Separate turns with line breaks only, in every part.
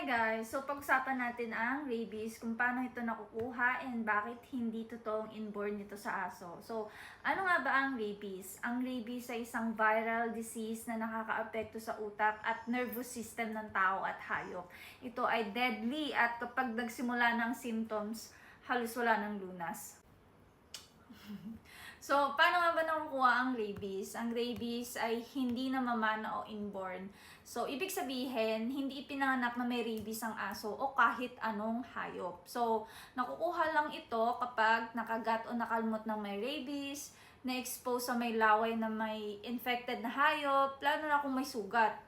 Hi guys! So pag-usapan natin ang rabies, kung paano ito nakukuha and bakit hindi totoong inborn nito sa aso. So ano nga ba ang rabies? Ang rabies ay isang viral disease na nakakaapekto sa utak at nervous system ng tao at hayop. Ito ay deadly at kapag nagsimula ng symptoms, halos wala ng lunas. So, paano nga ba nakukuha ang rabies? Ang rabies ay hindi namamana o inborn. So, ibig sabihin, hindi ipinanganak na may rabies ang aso o kahit anong hayop. So, nakukuha lang ito kapag nakagat o nakalmot ng may rabies, na-expose sa may laway na may infected na hayop, lalo na kung may sugat.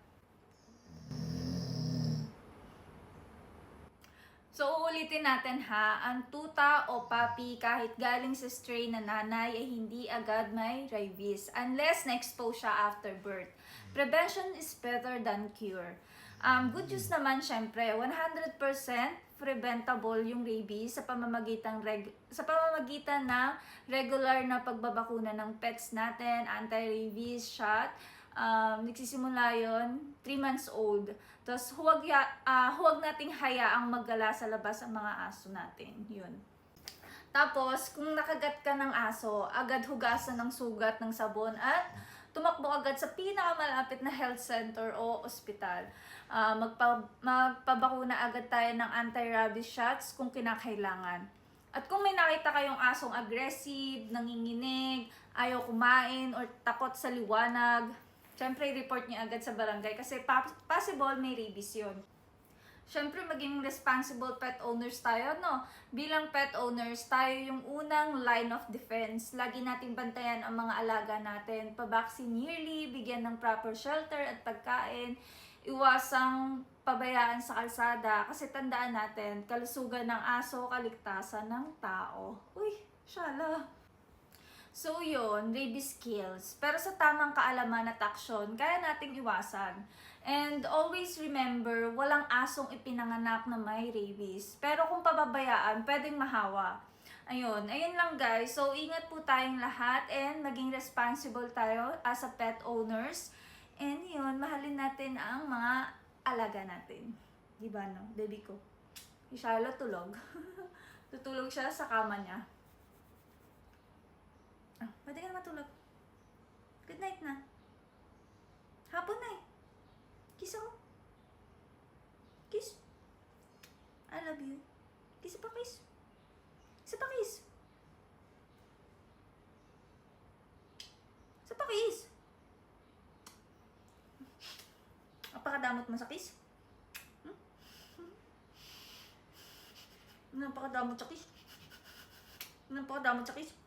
So, uulitin natin ha, ang tuta o puppy kahit galing sa stray na nanay ay hindi agad may rabies unless na-expose siya after birth. Prevention is better than cure. Um, good news naman syempre, 100% preventable yung rabies sa pamamagitan reg- sa pamamagitan ng regular na pagbabakuna ng pets natin, anti-rabies shot, um, nagsisimula yon 3 months old. Tapos huwag, ya, ah, huwag nating hayaang maggala sa labas ang mga aso natin. Yun. Tapos, kung nakagat ka ng aso, agad hugasan ng sugat ng sabon at tumakbo agad sa pinakamalapit na health center o ospital. Ah, magpa, magpabakuna agad tayo ng anti-rabies shots kung kinakailangan. At kung may nakita kayong asong aggressive, nanginginig, ayaw kumain, or takot sa liwanag, syempre report niyo agad sa barangay kasi possible may rabies yun. Syempre, maging responsible pet owners tayo, no? Bilang pet owners, tayo yung unang line of defense. Lagi nating bantayan ang mga alaga natin. Pabaksin yearly, bigyan ng proper shelter at pagkain. Iwasang pabayaan sa kalsada. Kasi tandaan natin, kalusugan ng aso, kaligtasan ng tao. Uy, shala. So yun, rabies kills. Pero sa tamang kaalaman at aksyon, kaya nating iwasan. And always remember, walang asong ipinanganak na may rabies. Pero kung pababayaan, pwedeng mahawa. Ayun, ayun lang guys. So ingat po tayong lahat and maging responsible tayo as a pet owners. And yun, mahalin natin ang mga alaga natin. Di ba no? Baby ko. Si Charlotte tulog. Tutulog siya sa kama niya. Ah, pwede ka na matulog. Good night na. Hapon na eh. Kiss ako. Kiss. I love you. Kiss pa kiss. Isa pa kiss. Isa pa kiss. Napakadamot mo sa kiss. Hmm? Napakadamot sa kiss. Napakadamot sa kiss.